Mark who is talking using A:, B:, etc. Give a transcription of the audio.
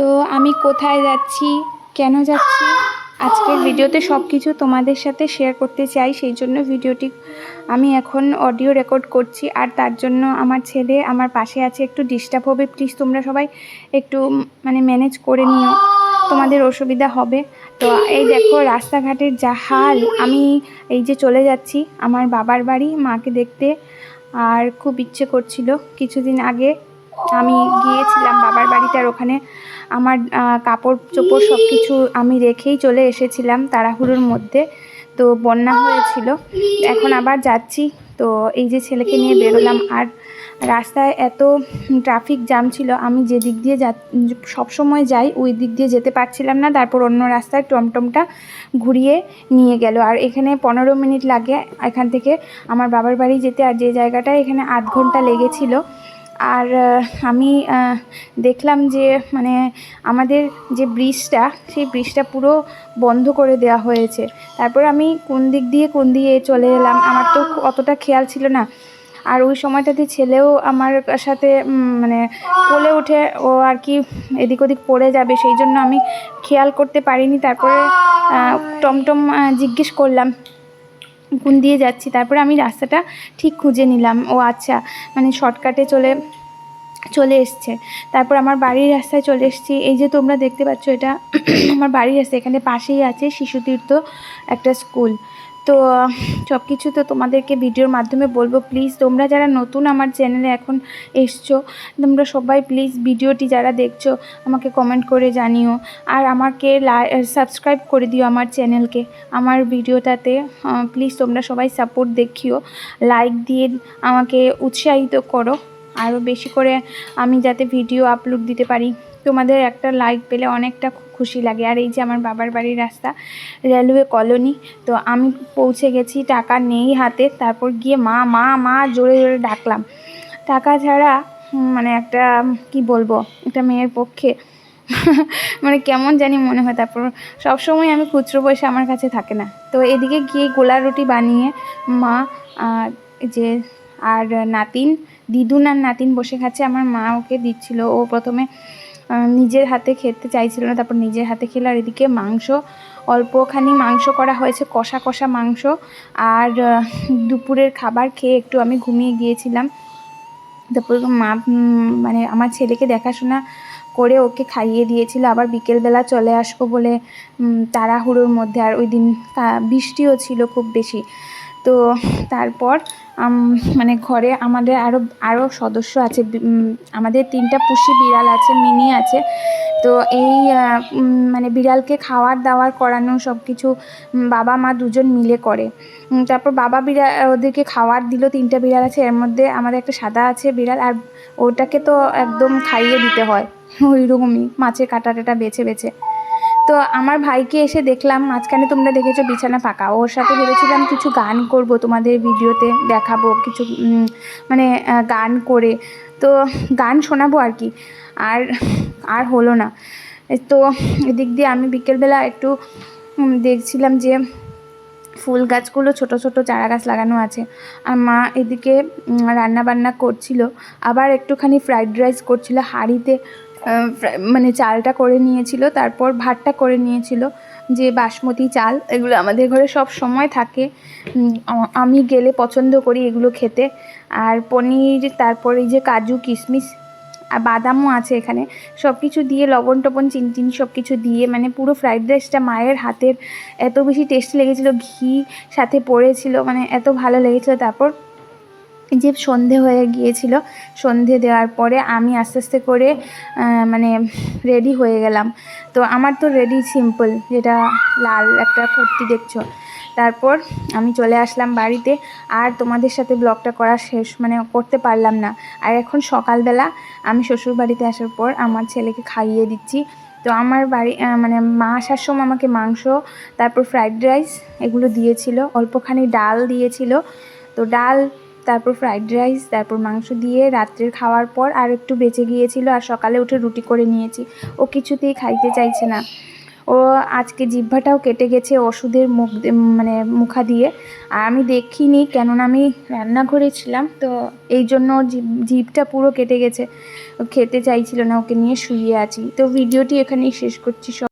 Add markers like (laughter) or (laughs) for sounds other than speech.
A: তো আমি কোথায় যাচ্ছি? কেন যাচ্ছি? আজকের ভিডিওতে সব কিছু তোমাদের সাথে শেয়ার করতে চাই। সেই জন্য ভিডিওটি আমি এখন অডিও রেকর্ড করছি। আর তার জন্য আমার ছেলে আমার পাশে আছে। একটু ডিস্টার্ব হবে। প্লিজ তোমরা সবাই একটু মানে ম্যানেজ করে নিও। তোমাদের অসুবিধা হবে। তো এই দেখো রাস্তাঘাটের যা হাল। আমি এই যে চলে যাচ্ছি আমার বাবার বাড়ি মাকে দেখতে। আর খুব ইচ্ছে করছিল কিছুদিন আগে আমি গিয়েছিলাম বাবার বাড়িতে আর ওখানে আমার কাপড় চোপড় সব কিছু আমি রেখেই চলে এসেছিলাম তাড়াহুড়োর মধ্যে। তো বন্যা হয়েছিল। এখন আবার যাচ্ছি। তো এই যে ছেলেকে নিয়ে বেরোলাম। আর রাস্তায় এত ট্রাফিক জ্যাম ছিল, আমি যে দিক দিয়ে যা সবসময় যাই ওই দিক দিয়ে যেতে পারছিলাম না। তারপর অন্য রাস্তায় টমটমটা ঘুরিয়ে নিয়ে গেল। আর এখানে পনেরো মিনিট লাগে এখান থেকে। আমার বাবার বাড়ি যেতে আর যে জায়গাটায় এখানে আধ ঘণ্টা লেগেছিল। আর আমি দেখলাম যে মানে আমাদের যে ব্রিজটা, সেই ব্রিজটা পুরো বন্ধ করে দেওয়া হয়েছে। তারপর আমি কোন দিক দিয়ে, কোন দিয়ে চলে এলাম, আমার তো অতটা খেয়াল ছিল না। আর ওই সময়টাতে ছেলেও আমার সাথে মানে কোলে উঠে ও আর কি এদিক ওদিক পড়ে যাবে, সেই জন্য আমি খেয়াল করতে পারিনি। তারপরে টমটম জিজ্ঞেস করলাম কোন দিয়ে যাচ্ছি। তারপরে আমি রাস্তাটা ঠিক খুঁজে নিলাম। ও আচ্ছা মানে শর্টকাটে চলে চলে এসছে। তারপর আমার বাড়ির রাস্তায় চলে এসেছি। এই যে তোমরা দেখতে পাচ্ছ এটা, আমার বাড়ির রাস্তা, এখানে পাশেই আছে শিশু তীর্থ একটা স্কুল তো সব কিছু তো তোমাদেরকে ভিডিওর মাধ্যমে বলব। প্লিজ তোমরা যারা নতুন আমার চ্যানেলে এখন এসছো, তোমরা সবাই প্লিজ ভিডিওটি যারা দেখছ, আমাকে কমেন্ট করে জানিও। আর আমাকে সাবস্ক্রাইব করে দিও আমার চ্যানেলকে, আমার ভিডিওটাতে। প্লিজ তোমরা সবাই সাপোর্ট দেখিও। লাইক দিয়ে আমাকে উৎসাহিত করো। আরও বেশি করে আমি যাতে ভিডিও আপলোড দিতে পারি। তোমাদের একটা লাইক পেলে অনেকটা খুশি লাগে। আর এই যে আমার বাবার বাড়ির রাস্তা রেলওয়ে কলোনি তো আমি পৌঁছে গেছি, টাকা নেই হাতে। তারপর গিয়ে মা মা মা, জোরে জোরে ডাকলাম। টাকা ছাড়া মানে একটা, কি বলব, একটা মেয়ের পক্ষে (laughs) মানে কেমন জানি মনে হয়। তারপর সবসময় আমি খুচরো পয়সা আমার কাছে থাকে না। তো এদিকে গিয়ে গোলা রুটি বানিয়ে মা যে, আর নাতিন, দিদুন আর নাতিন বসে খাচ্ছে। আমার মা ওকে দিচ্ছিল। ও প্রথমে নিজের হাতে খেতে চাইছিল না, তারপর নিজের হাতে খেলো। আর এদিকে মাংস, অল্পখানি মাংস করা হয়েছে, কষা কষা মাংস। আর দুপুরের খাবার খেয়ে একটু আমি ঘুমিয়ে গিয়েছিলাম। তারপর মা মানে আমার ছেলেকে দেখাশোনা করে ওকে খাইয়ে দিয়েছিল। আবার বিকেলবেলা চলে আসব বলে তাড়াহুড়োর মধ্যে। আর ওই দিন বৃষ্টিও ছিল খুব বেশি। তো তারপর মানে ঘরে আমাদের আরও আরও সদস্য আছে আমাদের তিনটা পুষি বিড়াল আছে, মিনি আছে। তো এই মানে বিড়ালকে খাওয়ার দাওয়ার করানো সব কিছু বাবা মা দুজন মিলে করে। তারপর বাবা বিড়াল ওদেরকে খাওয়ার দিল তিনটা বিড়াল আছে, এর মধ্যে আমাদের একটা সাদা আছে বিড়াল, আর ওটাকে তো একদম খাইয়ে দিতে হয়। ওই রকমই মাছের কাটা টাটা বেছে বেছে। তো আমার ভাইকে এসে দেখলাম, মাঝখানে তোমরা দেখেছ বিছানা ফাঁকা। ওর সাথে ভেবেছিলাম কিছু গান করব তোমাদের ভিডিওতে দেখাবো, কিছু মানে গান করে। তো গান শোনাবো আর কি, আর আর হলো না। তো এদিক দিয়ে আমি বিকেলবেলা একটু দেখছিলাম যে ফুল গাছগুলো ছোট ছোট চারা গাছ লাগানো আছে। আর মা এদিকে রান্না বান্না করছিল, আবার একটুখানি ফ্রাইড রাইস করছিল হাঁড়িতে। মানে চালটা করে নিয়েছিল, তারপর ভাতটা করে নিয়েছিল, যে বাসমতি চাল, এগুলো আমাদের ঘরে সব সময় থাকে। আমি গেলে পছন্দ করি এগুলো খেতে। আর পনির, তারপর এই যে কাজু, কিশমিশ, আর বাদামও আছে এখানে। সব কিছু দিয়ে, লবণ টবণ, চিনি চিনি সব কিছু দিয়ে মানে পুরো ফ্রাইড রাইসটা মায়ের হাতের। এত বেশি টেস্টি লেগেছিল, ঘি সাথে পড়েছিল মানে এত ভালো লেগেছিল। তারপর যে সন্ধে হয়ে গিয়েছিল, সন্ধে দেওয়ার পরে আমি আস্তে আস্তে করে মানে রেডি হয়ে গেলাম। তো আমার তো রেডি সিম্পল যেটা লাল একটা কুর্তি দেখছ। তারপর আমি চলে আসলাম বাড়িতে, আর তোমাদের সাথে ব্লগটা করা শেষ মানে করতে পারলাম না। আর এখন সকালবেলা আমি শ্বশুর বাড়িতে আসার পর আমার ছেলেকে খাইয়ে দিচ্ছি। তো আমার বাড়ি মানে মা আসার সময় আমাকে মাংস, তারপর ফ্রাইড রাইস এগুলো দিয়েছিল, অল্পখানি ডাল দিয়েছিল। তো ডাল তারপর ফ্রাইড রাইস তারপর মাংস দিয়ে রাত্রের খাওয়ার পর আর একটু বেঁচে গিয়েছিল আর সকালে উঠে রুটি করে নিয়েছি। ও কিছুতেই খাইতে চাইছে না। ও আজকে জিহ্বাটাও কেটে গেছে ওষুধের মুখ মানে মুখা দিয়ে। আর আমি দেখিনি কেননা আমি রান্নাঘরে ছিলাম, তো এই জন্য জিভটা পুরো কেটে গেছে। খেতে চাইছিল না, ওকে নিয়ে শুয়ে আছি। তো ভিডিওটি এখানেই শেষ করছি। সব